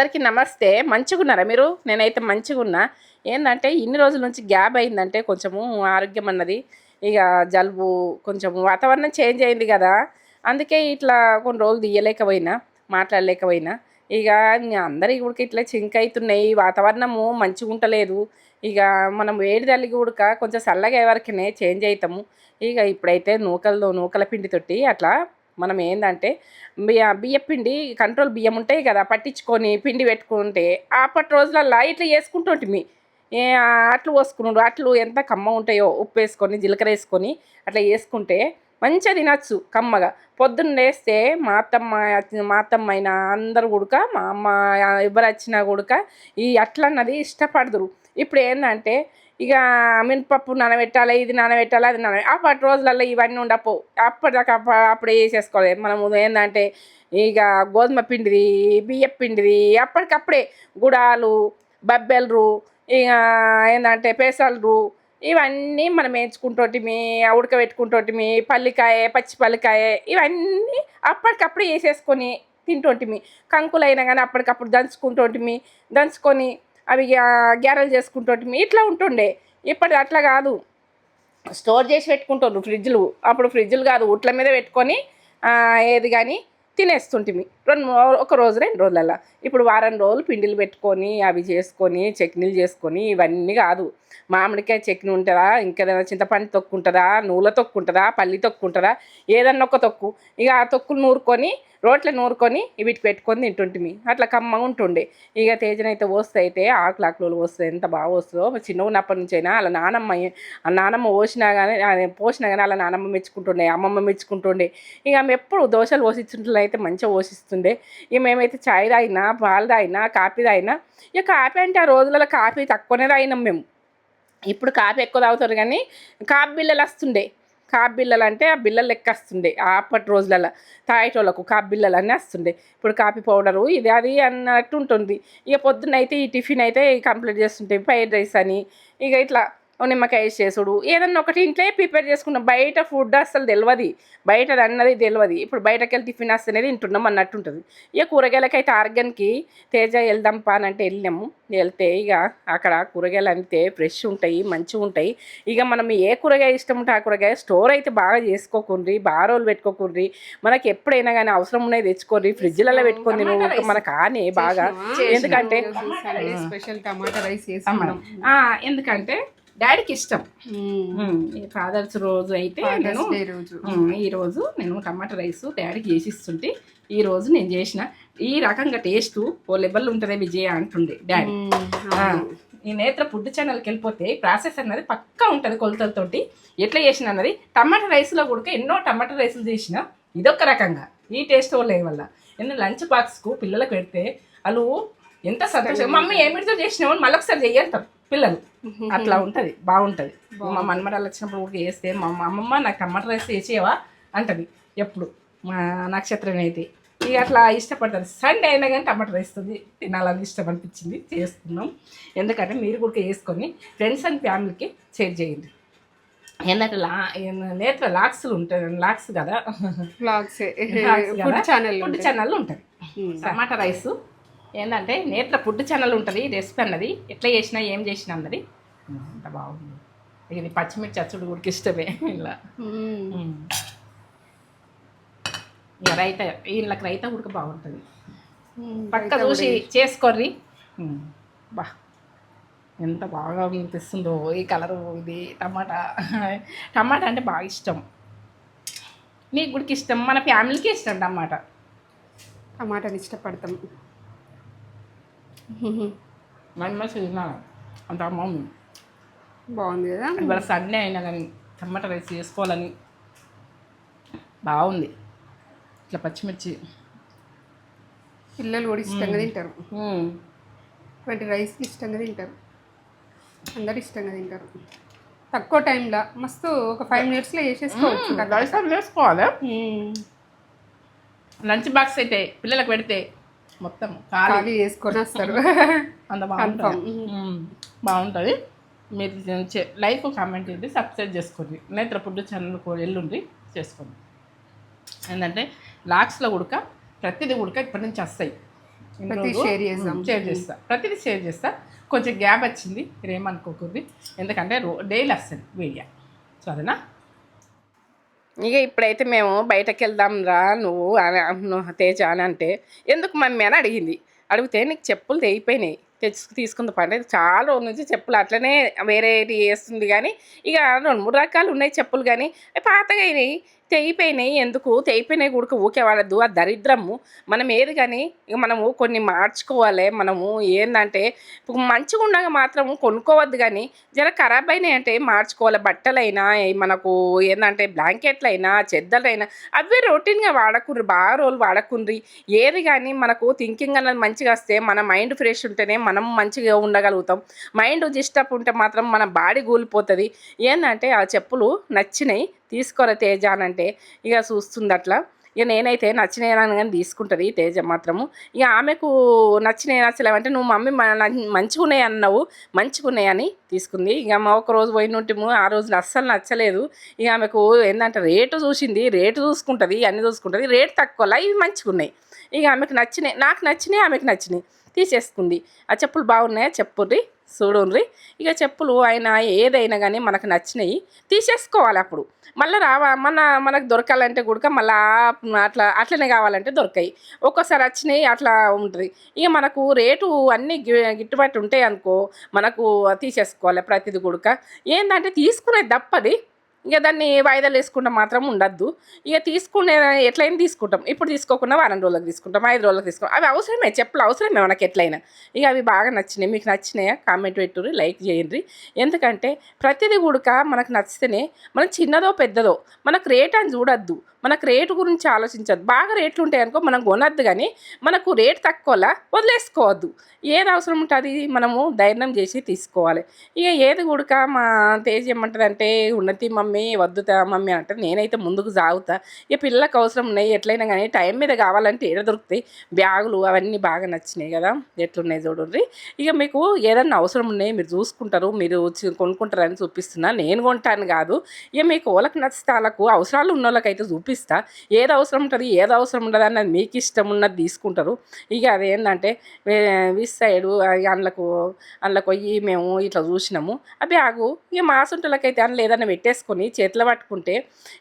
అందరికీ నమస్తే. మంచిగున్నారా మీరు? నేనైతే మంచిగున్నా. ఏంటంటే ఇన్ని రోజుల నుంచి గ్యాప్ అయిందంటే కొంచెము ఆరోగ్యం అన్నది ఇక జలుబు కొంచెం వాతావరణం చేంజ్ అయింది కదా. అందుకే ఇట్లా కొన్ని రోజులు తీయలేకపోయినా మాట్లాడలేకపోయినా ఇక అందరి ఉడక ఇట్లా చింక్ అవుతున్నాయి వాతావరణము మంచిగా ఉంటలేదు ఇక మనం వేడి తల్లి ఉడక కొంచెం చల్లగా అయ్యే వరకునే చేంజ్ అవుతాము ఇక ఇప్పుడైతే నూకలు నూకల పిండితోటి అట్లా మనం ఏంటంటే బియ్య బియ్య పిండి కంట్రోల్ బియ్యం ఉంటాయి కదా పట్టించుకొని పిండి పెట్టుకుంటే అప్పటి రోజులల్లో ఇట్లా చేసుకుంటుంటిమి ఏ అట్లు పోసుకున్నాడు అట్లు ఎంత కమ్మ ఉంటాయో ఉప్పు వేసుకొని జీలకర్ర వేసుకొని అట్లా వేసుకుంటే మంచిగా తినచ్చు కమ్మగా. పొద్దున్న లేస్తే మా అత్తమ్మ మా అత్తమ్మ అయినా అందరు కూడక మా అమ్మ ఎవరు వచ్చినా కూడక ఈ అట్లన్నది ఇష్టపడదురు. ఇప్పుడు ఏంటంటే ఇక మినపప్పు నానబెట్టాలి ఇది నానబెట్టాలి అది నాన అప్పటి రోజులలో ఇవన్నీ ఉండపో అప్పటిదాకా అప్ప అప్పుడే వేసేసుకోవాలి మనము ఏంటంటే ఇక గోధుమ పిండిది బియ్యం పిండిది అప్పటికప్పుడే గుడాలు బబ్బెలరు ఇక ఏంటంటే పెసలు ఇవన్నీ మనం వేయించుకుంటోటిమి ఉడకబెట్టుకుంటోటిమి పల్లికాయ పచ్చి పల్లికాయ ఇవన్నీ అప్పటికప్పుడే వేసేసుకొని తింటుంటిమి. కంకులైనా కానీ అప్పటికప్పుడు దంచుకుంటుంటిమి. దంచుకొని అవి గ్యారెలు చేసుకుంటుంటే ఇట్లా ఉంటుండే. ఇప్పటి అట్లా కాదు. స్టోర్ చేసి పెట్టుకుంటుండ్రు ఫ్రిడ్జ్లు. అప్పుడు ఫ్రిడ్జ్లు కాదు ఉట్ల మీద పెట్టుకొని ఏది కానీ తినేస్తుంటిమి. రెండు ఒక రోజు రెండు రోజులల్లా. ఇప్పుడు వారం రోజులు పిండిలు పెట్టుకొని అవి చేసుకొని చట్నీలు చేసుకొని ఇవన్నీ కాదు. మామిడికాయ చట్నీ ఉంటుందా? ఇంకేదైనా చింతపండు తొక్కు ఉంటుందా? నూల తొక్కు ఉంటుందా? పల్లి తొక్కు ఉంటుందా? ఏదన్నా ఒక తొక్కు. ఇక ఆ తొక్కులు నూరుకొని రోట్లో నూరుకొని వీటికి పెట్టుకొని తింటుంటిమి. అట్లా కమ్మగా ఉంటుండే. ఇక తేజనైతే పోస్తే అయితే ఆకులు ఆకులు వస్తాయి ఎంత బాగా వస్తుందో చిన్న ఉన్నప్పటి నుంచి అయినా అలా నానమ్మ ఆ నానమ్మ పోసినా కానీ పోసినా కానీ అలా నానమ్మ మెచ్చుకుంటుండే అమ్మమ్మ మెచ్చుకుంటుండే. ఇక ఆమె ఎప్పుడు దోశలు పోషించుంటే అయితే మంచిగా పోసిస్తుండే. ఇక మేమైతే చాయ్ తాగినా పాలు తాగినా కాఫీ తాగినా ఇక కాఫీ అంటే ఆ రోజులలో కాఫీ తక్కువనే తాగినాం మేము. ఇప్పుడు కాఫీ ఎక్కువ తాగుతారు కానీ కాఫీ బిల్లలు వస్తుండే. కాఫీ బిల్లలు అంటే ఆ బిల్లలు లెక్క వస్తుండే. ఆ అప్పటి రోజులలో తాగేటోళ్ళకు కాఫీ బిల్లలు అన్నీ వస్తుండే. ఇప్పుడు కాఫీ పౌడరు ఇది అది అన్నట్టు ఉంటుంది. ఇక పొద్దున్న అయితే ఈ టిఫిన్ అయితే కంప్లీట్ చేస్తుంటే ఫ్రైడ్ రైస్ అని ఇక ఇట్లా నిమ్మకాయ చేసుడు. ఏదన్నా ఒకటి ఇంట్లో ప్రిపేర్ చేసుకున్నాం బయట ఫుడ్ అసలు తెలియదు బయట అన్నది తెలియదు ఇప్పుడు బయటకు వెళ్ళి టిఫిన్ వస్తేనే తింటున్నాం అన్నట్టు ఉంటుంది ఇక కూరగాయలకైతే ఆర్గన్కి తేజ వెళ్దాంపా అని అంటే వెళ్ళినాము. వెళ్తే ఇక అక్కడ కూరగాయలు అంతే ఫ్రెష్ ఉంటాయి మంచిగా ఉంటాయి. ఇక మనం ఏ కూరగాయ ఇష్టం ఉంటే ఆ కూరగాయ స్టోర్ అయితే బాగా చేసుకోకుండ్రి బాగా రోజులు పెట్టుకోకుండ్రి మనకి ఎప్పుడైనా కానీ అవసరం ఉన్నాయి తెచ్చుకోర్రి ఫ్రిడ్జ్లలో పెట్టుకొని తిను మనకు ఆనే బాగా. ఎందుకంటే స్పెషల్ టమాటా రైస్ అమ్మ. చేసుకున్నాం ఆ, ఎందుకంటే డాడీకి ఇష్టం. ఫాదర్స్ రోజు అయితే నేను డే రోజు. ఉమ్, ఈ రోజు నేను టమాటా రైస్ డాడీకి చేసిస్తుంటే ఈ రోజు నేను చేసిన ఈ రకంగా టేస్ట్ ఓ లెవెల్ ఉంటుంది విజయ అంటుండే డాడీ. ఈ నేత్ర ఫుడ్ ఛానల్కి వెళ్ళిపోతే ప్రాసెస్ అన్నది పక్కా ఉంటుంది కొలతలతోటి. ఎట్లా చేసిన అన్నది టమాటా రైస్లో కూడా ఎన్నో టమాటా రైసులు చేసిన ఇదొక రకంగా. ఈ టేస్ట్ వల్ల వల్ల ఎన్నో లంచ్ బాక్స్కు పిల్లలకు పెడితే వాళ్ళు ఎంత సంతోషం. మమ్మీ ఏమిటితో చేసినావు అని మళ్ళొకసారి చెయ్యంటారు పిల్లలు. అట్లా ఉంటుంది బాగుంటుంది. మా మన్మరాలు వచ్చినప్పుడు కూడా చేస్తే మా అమ్మమ్మ నాకు టమాటా రైస్ చేసేవా అంటది ఎప్పుడు. మా నక్షత్రం అయితే. ఇక అట్లా ఇష్టపడుతుంది సండే అయినా కానీ టమాటా రైస్ తుంది తినాలని ఇష్టం అనిపించింది. చేసుకున్నాం. ఎందుకంటే మీరు కూడా వేసుకొని ఫ్రెండ్స్ అండ్ ఫ్యామిలీకి షేర్ చేయండి. ఏంటంటే లా నేత్ర లాక్స్లు ఉంటాయి. లాక్స్ కదా. లాక్స్ ఛానల్ ఫుడ్ ఛానల్ ఉంటుంది. టమాటా రైస్ ఏంటంటే నేత్ర ఫుడ్ ఛానల్ ఉంటుంది రెసిపీ అన్నది. ఎట్లా చేసినా ఏం చేసినా అన్నది. అంత బాగుంది. ఇది పచ్చిమిర్చి అచ్చుడు కూడా ఇష్టమే ఇలా. ఇక రైత వీళ్ళకి రైత ఉడక బాగుంటుంది. పక్క చూసి చేసుకోర్రి. బా. ఎంత బాగా అనిపిస్తుందో ఈ కలరు ఇది టమాటా. టమాటా అంటే బాగా ఇష్టం. నీకు కూడా ఇష్టం? మన ఫ్యామిలీకి ఇష్టం టమాటా. టమాటాని ఇష్టపడతాం. మంచి తిన్నాను అంత అమ్మమ్మ బాగుంది కదా? ఇవాళ సండే అయినా కానీ టమాటా రైస్ చేసుకోవాలని బాగుంది. ఇట్లా పచ్చిమిర్చి. పిల్లలు కూడా ఇష్టంగా తింటారు. ఇటువంటి రైస్ ఇష్టంగా తింటారు. అందరు ఇష్టంగా తింటారు. తక్కువ టైంలో మస్తు ఒక ఫైవ్ మినిట్స్లో చేసేసుకోవచ్చు మ్మ్. లంచ్ బాక్స్ అయితే పిల్లలకు పెడితే మొత్తం ఖాళీ చేసుకొని వస్తారు అంత బాగుంటుంది. బాగుంటుంది. మీరు లైక్ కామెంట్ చేయండి సబ్స్క్రైబ్ చేసుకోండి. నేత్ర ఫుడ్ ఛానల్ ఎల్లుండి చేసుకోండి. ఏంటంటే లాక్స్లో ఉడక ప్రతిదీ ఉడక ఇప్పటి నుంచి వస్తాయి. షేర్ చేద్దాం. షేర్ చేస్తా. ప్రతిదీ షేర్ చేస్తా. కొంచెం గ్యాప్ వచ్చింది మీరేమనుకోకూడదు ఎందుకంటే రో డైలీ వస్తుంది వీడియో. సరేనా? ఇక ఇప్పుడైతే మేము బయటకు వెళ్దాం రా నువ్వు అని నువ్వు తేజ అని అంటే ఎందుకు మమ్మీ? అని అడిగింది. అడిగితే నీకు చెప్పులు తెగిపోయినాయి. తెచ్చుకు తీసుకుంది పండి. చాలా రోజుల నుంచి చెప్పులు అట్లనే వేరేది వేస్తుంది కానీ ఇక రెండు మూడు రకాలు ఉన్నాయి చెప్పులు కానీ పాతగా అయినాయి. తెగిపోయినాయి. ఎందుకు? తెగిపోయినాయి కూడా ఊకే వాడద్దు ఆ దరిద్రము. మనం ఏది కానీ ఇక మనము కొన్ని మార్చుకోవాలి. మనము ఏంటంటే ఇప్పుడు మంచిగా ఉండగా మాత్రం కొనుక్కోవద్దు కానీ జర ఖరాబ్ అయినాయి అంటే మార్చుకోవాలి. బట్టలైనా మనకు ఏంటంటే బ్లాంకెట్లైనా చెద్దలైనా అవి రొటీన్గా వాడకుండ్రి బాగా రోజులు వాడకుండ్రి. ఏది కానీ మనకు థింకింగ్ అనేది మంచిగా వస్తే మన మైండ్ ఫ్రెష్ ఉంటేనే మనం మంచిగా ఉండగలుగుతాం. మైండ్ డిస్టర్బ్ ఉంటే మాత్రం మన బాడీ కూలిపోతుంది. ఏంటంటే ఆ చెప్పులు నచ్చినాయి. తీసుకోరా తేజ అని అంటే ఇక చూస్తుంది అట్లా ఇక నేనైతే నచ్చినేనని కానీ తీసుకుంటుంది తేజ మాత్రము. ఇక ఆమెకు నచ్చినే నచ్చలేవంటే నువ్వు మమ్మీ మంచిగున్నాయి అన్నావు మంచిగున్నాయని తీసుకుంది. ఇక మా ఒక రోజు పోయినట్టు ఆ రోజు అస్సలు నచ్చలేదు. ఇక ఆమెకు ఏంటంటే రేటు చూసింది రేటు చూసుకుంటుంది అన్ని చూసుకుంటుంది రేటు తక్కువలా ఇవి మంచిగున్నాయి ఇక ఆమెకు నచ్చినాయి నాకు నచ్చినాయి ఆమెకు నచ్చినాయి తీసేసుకుంది. ఆ చెప్పులు బాగున్నాయా? చెప్పుర్రి. చూడుండ్రి. ఇక చెప్పులు అయినా ఏదైనా కానీ మనకు నచ్చినాయి తీసేసుకోవాలి అప్పుడు. మళ్ళీ రావా మన మనకు దొరకాలంటే కూడా మళ్ళీ అట్లా అట్లనే కావాలంటే దొరకాయి. ఒక్కోసారి వచ్చినాయి అట్లా ఉంటుంది. ఇక మనకు రేటు అన్నీ గి- గిట్టుబాటు ఉంటాయి అనుకో మనకు తీసేసుకోవాలి ప్రతిది కూడా ఏంటంటే తీసుకునేది తప్పది. ఇక దాన్ని వాయిదాలు వేసుకుంటే మాత్రం ఉండద్దు. ఇక తీసుకునే ఎట్లయినా తీసుకుంటాం. ఇప్పుడు తీసుకోకుండా వారం రోజులకు తీసుకుంటాం ఐదు రోజులకు తీసుకుంటాం. అవి అవసరమే చెప్పులు అవసరమే మనకి ఎట్లయినా. ఇక అవి బాగా నచ్చినాయి మీకు నచ్చినాయా? కామెంట్ పెట్టుర్రి లైక్ చేయండి. ఎందుకంటే ప్రతిదీ కూడా మనకు నచ్చితేనే మనం చిన్నదో పెద్దదో మనకు రేట్ అని చూడొద్దు. మనకు రేటు గురించి ఆలోచించద్దు. బాగా రేట్లు ఉంటాయి అనుకో మనం కొనద్దు కానీ మనకు రేట్ తక్కువలా వదిలేసుకోవద్దు. ఏది అవసరం ఉంటుంది? మనము ధైర్యం చేసి తీసుకోవాలి. ఇక ఏది కూడక మా తేజ్ ఏమంటుందంటే ఉన్నతి మమ్మీ వద్దు తా మమ్మీ అంటే నేనైతే ముందుకు సాగుతా. ఇక పిల్లలకు అవసరం ఉన్నాయి ఎట్లయినా కానీ టైం మీద కావాలంటే ఎడ దొరుకుతాయి? బ్యాగులు అవన్నీ బాగా నచ్చినాయి కదా ఎట్లున్నాయి చూడండి ఇక మీకు ఏదన్నా అవసరం ఉన్నాయి మీరు చూసుకుంటారు మీరు కొనుక్కుంటారని చూపిస్తున్నా నేను కొంటాను కాదు. ఇక మీకు వాళ్ళకి నచ్చితే వాళ్ళకు అవసరాలు ఉన్న వాళ్ళకైతే చూపిస్తా. ఏది అవసరం ఉంటుంది ఏది అవసరం ఉండదు అన్నది మీకు ఇష్టం ఉన్నది తీసుకుంటారు. ఇక అదేంటంటే విస్ సైడు అందులకు అందులోకి పోయి మేము ఇట్లా చూసినాము. ఆ బ్యాగు ఇక మాసుంటలకైతే అందులో ఏదైనా పెట్టేసుకొని చేతిలో పట్టుకుంటే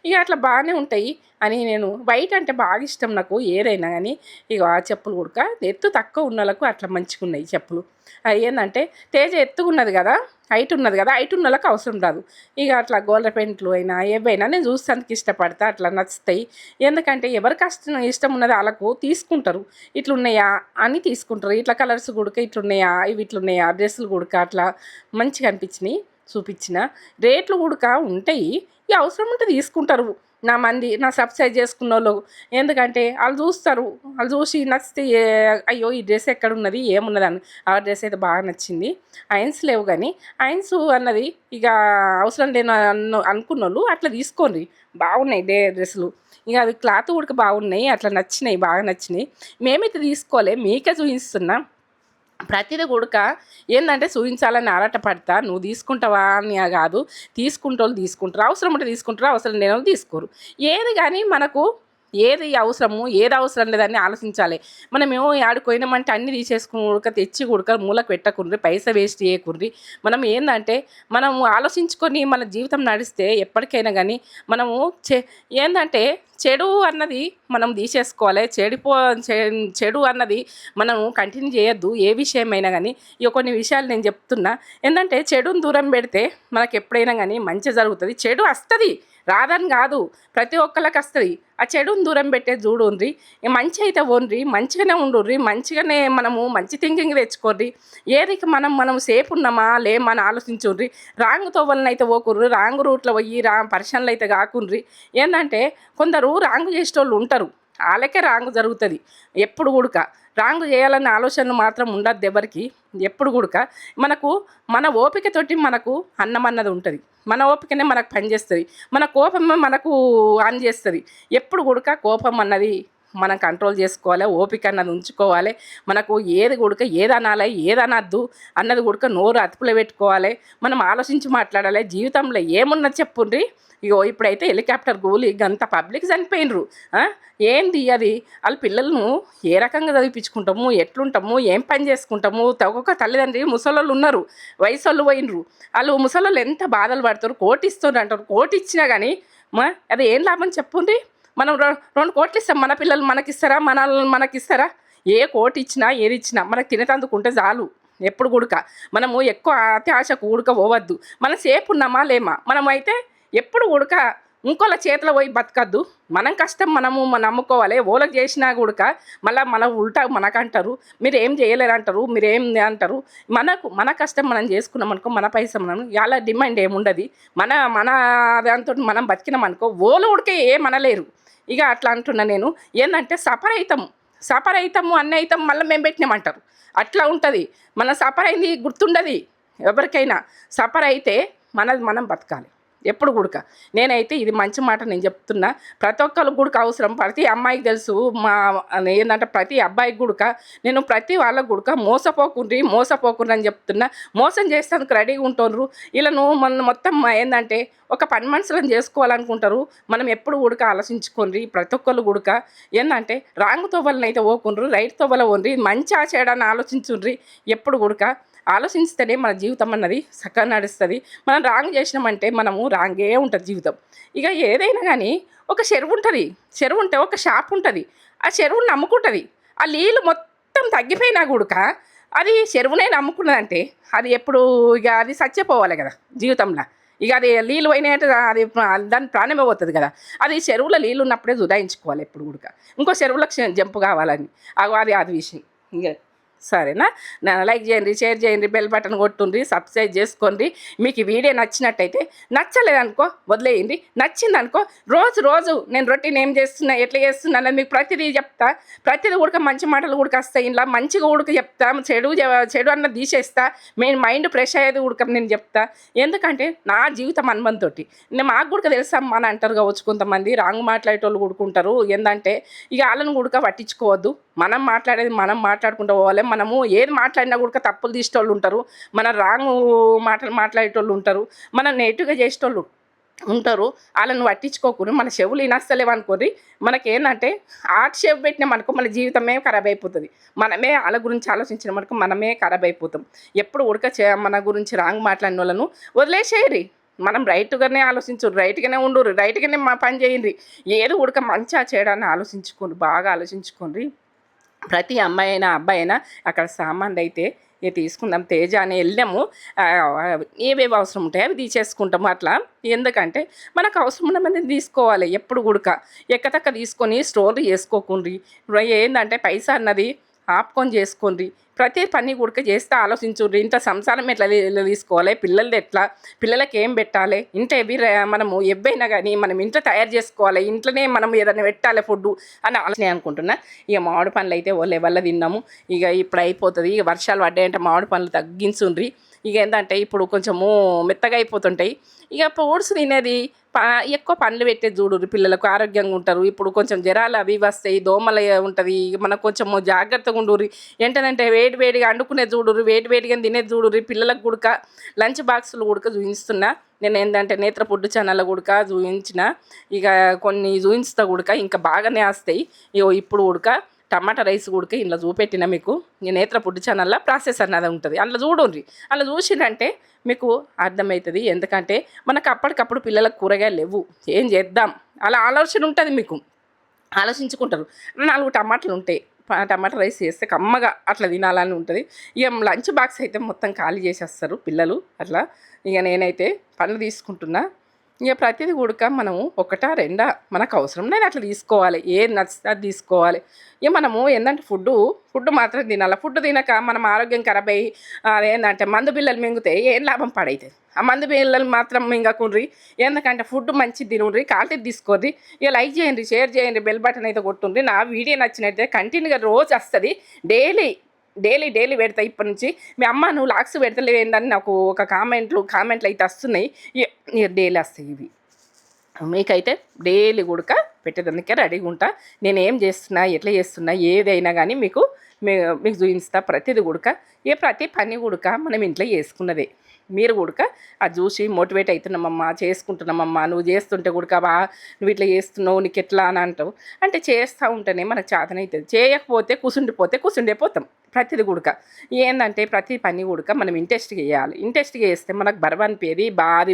ఇక అట్లా బాగానే ఉంటాయి. అని నేను వైట్ అంటే బాగా ఇష్టం నాకు ఏదైనా కానీ ఇక ఆ చెప్పులు కూడా ఎత్తు తక్కువ ఉన్న వాళ్ళకు అట్లా మంచిగా ఉన్నాయి చెప్పులు. అది ఏంటంటే తేజ ఎత్తుకున్నది కదా హైట్ ఉన్నది కదా హైట్ ఉన్న వాళ్ళకి అవసరం రాదు. ఇక అట్లా గోల్డ్ పెయింట్లు అయినా ఏవైనా నేను చూస్తానికి ఇష్టపడతా అట్లా నచ్చుతాయి. ఎందుకంటే ఎవరికి కష్టం ఇష్టం ఉన్నది వాళ్ళకు తీసుకుంటారు. ఇట్లున్నాయా అని తీసుకుంటారు. ఇట్లా కలర్స్ గుడక ఇట్లున్నాయా ఇవి ఇట్లున్నాయా డ్రెస్సులు గుడక అట్లా మంచిగా అనిపించినాయి. చూపించిన రేట్లు గుడక ఉంటాయి. ఇక అవసరం ఉంటే తీసుకుంటారు. నా మంది నా సబ్స్క్రైబ్ చేసుకున్న వాళ్ళు ఎందుకంటే వాళ్ళు చూస్తారు. వాళ్ళు చూసి నచ్చితే అయ్యో ఈ డ్రెస్ ఎక్కడ ఉన్నది ఏమున్నది అని. ఆ డ్రెస్ అయితే బాగా నచ్చింది. ఐన్స్ లేవు కానీ ఐన్స్ అన్నది ఇక అవసరం లేని అన్న అనుకున్న వాళ్ళు అట్లా తీసుకోండి. బాగున్నాయి డే డ్రెస్సులు. ఇక అవి క్లాత్ కూడా బాగున్నాయి అట్లా నచ్చినాయి బాగా నచ్చినాయి. మేమైతే తీసుకోలే మీకే చూపిస్తున్నా. ప్రతిదీ కూడక ఏంటంటే చూపించాలని ఆరాటపడతా నువ్వు తీసుకుంటావా? అని కాదు. తీసుకుంటోళ్ళు తీసుకుంటారు. అవసరం ఉంటే తీసుకుంటారు అవసరం లేని వాళ్ళు తీసుకోరు. ఏది కానీ మనకు ఏది అవసరము ఏది అవసరం లేదని ఆలోచించాలి. మనం ఏమో ఆడుకోయినామంటే అన్ని తీసేసుకుని ఉడక తెచ్చి ఉడక మూలకు పెట్టకుండ్రి పైస వేస్ట్ చేయకుండ్రి మనం ఏంటంటే మనము ఆలోచించుకొని మన జీవితం నడిస్తే ఎప్పటికైనా కానీ మనము చే ఏంటంటే చెడు అన్నది మనం తీసేసుకోవాలి. చెడిపో చె- చెడు అన్నది మనం కంటిన్యూ చేయొద్దు. ఏ విషయమైనా కానీ ఇక కొన్ని విషయాలు నేను చెప్తున్నా. ఏంటంటే చెడుని దూరం పెడితే మనకు ఎప్పుడైనా కానీ మంచి జరుగుతుంది. చెడు వస్తుంది రాదని కాదు. ప్రతి ఒక్కళ్ళకి వస్తుంది ఆ చెడుని దూరం పెట్టే చూడుండ్రి. మంచి అయితే ఓన్రి మంచిగానే ఉండుర్రి మంచిగానే మనము మంచి థింకింగ్ తెచ్చుకోర్రి ఏదికి మనం మనం సేఫ్ ఉన్నామా? లేమని ఆలోచించుర్రి రాంగ్ తోవలనైతే పోకుర్రి రాంగ్ రూట్లో పోయి రా పర్సన్లు అయితే కాకుండ్రి. ఏంటంటే కొందరు రాంగ్ చేసేటోళ్ళు ఉంటారు. వాళ్ళకే రాంగ్ జరుగుతుంది. ఎప్పుడు కూడక? రాంగ్ చేయాలన్న ఆలోచన మాత్రం ఉండద్దు ఎవరికి? ఎప్పుడు కూడక? మనకు మన ఓపికతోటి మనకు అన్నం అన్నది ఉంటుంది. మన ఓపికనే మనకు పనిచేస్తుంది. మన కోపమే మనకు ఆన్ చేస్తుంది. ఎప్పుడు కూడక? కోపం అన్నది మనం కంట్రోల్ చేసుకోవాలి ఓపిక అన్నది ఉంచుకోవాలి. మనకు ఏది గుడక ఏది అనాలి ఏది అనద్దు అన్నది గుడక నోరు అదుపులో పెట్టుకోవాలి. మనం ఆలోచించి మాట్లాడాలి. జీవితంలో ఏమున్నా చెప్పుండ్రి ఇగో ఇప్పుడైతే హెలికాప్టర్ గూలి గంత పబ్లిక్ చనిపోయినరు ఏంది అది? వాళ్ళ పిల్లలను ఏ రకంగా చదివించుకుంటాము ఎట్లుంటాము? ఏం పని చేసుకుంటాము? ఒక్కొక్క తల్లిదండ్రి ముసలోళ్ళు ఉన్నారు వయసు వాళ్ళు పోయినరు వాళ్ళు ముసలోళ్ళు ఎంత బాధలు పడతారు? కోటి ఇస్తున్నారు అంటారు. కోటి ఇచ్చినా కానీ మా అది ఏం లాభం చెప్పుండ్రి? మనం రెండు కోట్లు ఇస్తాం మన పిల్లలు మనకిస్తారా? మన మనకిస్తారా? ఏ కోటి ఇచ్చినా ఏది ఇచ్చినా మనకు తినేటందుకుంటే చాలు. ఎప్పుడు గుడక మనము ఎక్కువ అత్యాశకు ఉడక పోవద్దు. మనం సేపు ఉన్నామా లేమా? మనం అయితే ఎప్పుడు ఉడక ఇంకోళ్ళ చేతిలో పోయి బతకద్దు. మనం కష్టం మనము మనం నమ్ముకోవాలి. ఓలకు చేసినా కూడక. మళ్ళీ మన ఉల్టా మనకంటారు. మీరు ఏం చేయలేరు అంటారు మీరు ఏం అంటారు. మనకు మన కష్టం మనం చేసుకున్నాం అనుకో మన పైసా మనం ఇలా డిమాండ్ ఏముండదు? మన మన దాంతో మనం బతికినాం అనుకో ఓలు ఉడికే ఏమనలేరు ఇక అట్లా అంటున్నా నేను. ఏంటంటే సఫర్ సపరైతము సఫర్ అవుతాము అవుతాము మళ్ళీ మేము పెట్టినామంటారు. అట్లా ఉంటుంది. మన సఫర్ అయింది గుర్తుండదు ఎవరికైనా. సఫర్ అయితే మనది మనం బతకాలి. ఎప్పుడు గుడక. నేనైతే ఇది మంచి మాట నేను చెప్తున్నా. ప్రతి ఒక్కరికి గుడక అవసరం. ప్రతి అమ్మాయికి తెలుసు. మా ఏంటంటే ప్రతి అబ్బాయికి గుడక. నేను ప్రతి వాళ్ళకి గుడక. మోసపోకుండ్రి మోసపోకుండ్రి అని చెప్తున్నా. మోసం చేస్తానికి రెడీగా ఉంటున్నారు. నువ్వు మన మొత్తం ఏంటంటే ఒక పని మనుషులను చేసుకోవాలనుకుంటారు. మనం ఎప్పుడు ఉడక ఆలోచించుకోండి ప్రతి ఒక్కళ్ళు ఉడక ఏంటంటే రాంగ్ తోవలని అయితే ఓకుండ్రు రైట్ తోవల ఓన్రి మంచి ఆ చేయడాన్ని ఆలోచించుండ్రి. ఎప్పుడు ఉడక ఆలోచిస్తేనే మన జీవితం అన్నది చక్కగా నడుస్తుంది. మనం రాంగ్ చేసినామంటే మనము రాంగే ఉంటుంది జీవితం. ఇక ఏదైనా కానీ ఒక చెరువు ఉంటుంది. చెరువు ఉంటే ఒక షాప్ ఉంటుంది. ఆ చెరువుని నమ్ముకుంటుంది. ఆ నీళ్ళు మొత్తం తగ్గిపోయినా కూడక అది చెరువునే నమ్ముకున్నదంటే అది ఎప్పుడు ఇక అది చచ్చిపోవాలి కదా జీవితంలో. ఇక అది నీళ్ళు పోయినాయంటే అది దాని ప్రాణమే పోతుంది కదా. అది చెరువులో నీళ్ళు ఉన్నప్పుడే దురాయించుకోవాలి ఎప్పుడు కూడా ఇంకో చెరువులకు జంపు కావాలని. అది అది విషయం. ఇంకా సరేనా? నన్ను లైక్ చేయండి షేర్ చేయండి బెల్ బటన్ కొట్టుండ్రి సబ్స్క్రైబ్ చేసుకోండి. మీకు ఈ వీడియో నచ్చినట్టయితే నచ్చలేదనుకో వదిలేయండి. నచ్చిందనుకో రోజు రోజు నేను రొటీన్ ఏం చేస్తున్నా ఎట్లా చేస్తున్నా మీకు ప్రతిదీ చెప్తా. ప్రతిదీ ఉడక మంచి మాటలు ఉడక వస్తాయి. ఇలా మంచిగా ఉడక చెప్తా చెడు చెడు అన్న తీసేస్తా. మెయిన్ మైండ్ ఫ్రెష్ అయ్యేది ఉడక నేను చెప్తా. ఎందుకంటే నా జీవితం అనుబంధంతో నేను మాకు కూడా తెలుసమ్మా అని అంటారు కావచ్చు కొంతమంది. రాంగ్ మాట్లాడేటోళ్ళు ఉడుకుంటారు. ఏంటంటే ఇక వాళ్ళని ఉడక పట్టించుకోవద్దు. మనం మాట్లాడేది మనం మాట్లాడుకుంటూ పోవాలి. మనము ఏది మాట్లాడినా కూడా తప్పులు తీసేటోళ్ళు ఉంటారు. మన రాంగ్ మాటలు మాట్లాడేటోళ్ళు ఉంటారు. మనం నెగిటివ్గా చేసేటోళ్ళు ఉంటారు. వాళ్ళని పట్టించుకోకూడదు మన చెవులు వినస్తలేవు అనుకోరి మనకేంటంటే ఆర్ట్ షేప్ పెట్టినాం అనుకో మన జీవితమే ఖరాబ్ అయిపోతుంది. మనమే వాళ్ళ గురించి ఆలోచించిన మనకు మనమే ఖరాబ్ అయిపోతాం. ఎప్పుడు ఉడక మన గురించి రాంగ్ మాట్లాడిన వాళ్ళను వదిలేసేయరి మనం రైట్గానే ఆలోచించు రైట్గానే ఉండరు రైట్గానే మా పని చేయండి. ఏది ఉడక మంచిగా చేయడాన్ని ఆలోచించుకోండి బాగా ఆలోచించుకోండి. ప్రతి అమ్మాయి అయినా అబ్బాయి అయినా అక్కడ సామాన్లు అయితే ఇక తీసుకుందాం. తేజ అని వెళ్ళాము ఏవేవి అవసరం ఉంటాయో అవి తీసేసుకుంటాము అట్లా. ఎందుకంటే మనకు అవసరం ఉన్న మంది తీసుకోవాలి ఎప్పుడు గుడక. ఎక్కతక్క తీసుకొని స్టోర్ చేసుకోకుండ్రి. ఏంటంటే పైసా అన్నది ఆపుకొని చేసుకోండి. ప్రతి పని గుడక చేస్తే ఆలోచించుర్రి. ఇంత సంసారం ఎట్లా తీసుకోవాలి? పిల్లలది ఎట్లా పిల్లలకి ఏం పెట్టాలి? ఇంత ఎవి మనము ఎవైనా కానీ మనం ఇంట్లో తయారు చేసుకోవాలి. ఇంట్లోనే మనం ఏదైనా పెట్టాలి ఫుడ్ అని ఆలోచన అనుకుంటున్నా. ఇక మామిడి పండ్లు అయితే ఓ లెవెల్లో తిన్నాము. ఇక ఇప్పుడు అయిపోతుంది. ఇక వర్షాలు పడ్డాయంటే మామిడి పండ్లు తగ్గించుండ్రి. ఇక ఏంటంటే ఇప్పుడు కొంచెము మెత్తగా అయిపోతుంటాయి. ఇక ఫ్రూట్స్ తినేది ప ఎక్కువ పండ్లు పెట్టే చూడరు పిల్లలకు ఆరోగ్యంగా ఉంటారు. ఇప్పుడు కొంచెం జ్వరాలు అవి వస్తాయి దోమలు ఉంటుంది. ఇక మనకు కొంచెము జాగ్రత్తగా ఉండరు ఏంటంటే వేడి వేడిగా అండుకునే చూడరు వేడి వేడిగా తినేది చూడరు పిల్లలకు గుడక లంచ్ బాక్సులు గుడక చూపిస్తున్నా నేను ఏంటంటే నేత్ర పుడ్డు ఛానల్ గుడక చూపించిన ఇక కొన్ని చూపిస్తా గుడక ఇంకా బాగానే వస్తాయి ఇగో ఇప్పుడు ఉడక టమాటా రైస్ ఉడికి ఇంట్లో చూపెట్టిన మీకు ఈ నేత్ర ఫుడ్ ఛానల్లో ప్రాసెస్ అన్నది ఉంటుంది. అందులో చూడండి అలా చూసిందంటే మీకు అర్థమవుతుంది ఎందుకంటే మనకు అప్పటికప్పుడు పిల్లలకు కూరగాయలు లేవు. ఏం చేద్దాం? అలా ఆలోచన ఉంటుంది మీకు. ఆలోచించుకుంటారు. నాలుగు టమాటాలు ఉంటాయి టమాటా రైస్ చేస్తే కమ్మగా అట్లా తినాలని ఉంటుంది. ఇక లంచ్ బాక్స్ అయితే మొత్తం ఖాళీ చేసేస్తారు పిల్లలు. అట్లా ఇక నేనైతే పండ్లు తీసుకుంటున్నా. ఇక ప్రతిదీ ఉడక మనము ఒకటా రెండా మనకు అవసరం లేదు అట్లా తీసుకోవాలి. ఏది నచ్చితే అది తీసుకోవాలి. ఇక మనము ఏంటంటే ఫుడ్ ఫుడ్ మాత్రం తినాలి. ఫుడ్ తినక మనం ఆరోగ్యం ఖరాబ్ అయ్యి అదేంటంటే మందు బిల్లలు మింగితే ఏం లాభం పడైతుంది. ఆ మందు బిల్లలు మాత్రం మింగకుండ్రి ఎందుకంటే ఫుడ్ మంచి తినుండ్రి క్వాలిటీ తీసుకోర్రి ఇక లైక్ చేయండి షేర్ చేయండి బెల్ బటన్ అయితే కొట్టుండ్రి నా వీడియో నచ్చినట్టే కంటిన్యూగా రోజు వస్తుంది. డైలీ డైలీ డైలీ పెడతా ఇప్పటి నుంచి. మీ అమ్మ నువ్వు లాక్స్ పెడతలేవు ఏందని నాకు ఒక కామెంట్లు కామెంట్లు అయితే వస్తున్నాయి. డైలీ వస్తాయి ఇవి. మీకైతే డైలీ గుడక పెట్టేదానికే రెడీగా ఉంటా. నేను ఏం చేస్తున్నా ఎట్లా చేస్తున్నా ఏదైనా కానీ మీకు మీకు చూపిస్తా. ప్రతిది గుడక. ఏ ప్రతి పని గుడక మనం ఇంట్లో చేసుకున్నదే. మీరు గుడక అది చూసి మోటివేట్ అవుతున్నామమ్మా చేసుకుంటున్నామమ్మా నువ్వు చేస్తుంటే గుడక బా నువ్వు ఇట్లా చేస్తున్నావు నీకు ఎట్లా అని అంటావు. అంటే చేస్తూ ఉంటేనే మనకు చేతనవుతుంది చేయకపోతే కూసుండిపోతే కూసుండిపోతాం ప్రతిది గుడక. ఏంటంటే ప్రతి పని గుడక మనం ఇంట్రెస్ట్గా చేయాలి ఇంట్రెస్ట్గా చేస్తే మనకు బరువు అనిపించేది బాధ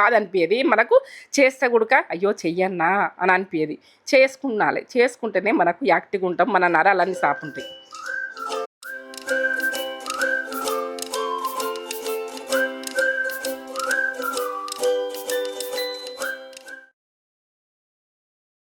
బాధ అనిపించేది మనకు చేస్తే గుడక అయ్యో చెయ్యన్నా అని అనిపించేది చేసుకున్నాలి. చేసుకుంటేనే మనకు యాక్టివ్గా ఉంటాం మన నరాలన్నీ సాపుంటాయి.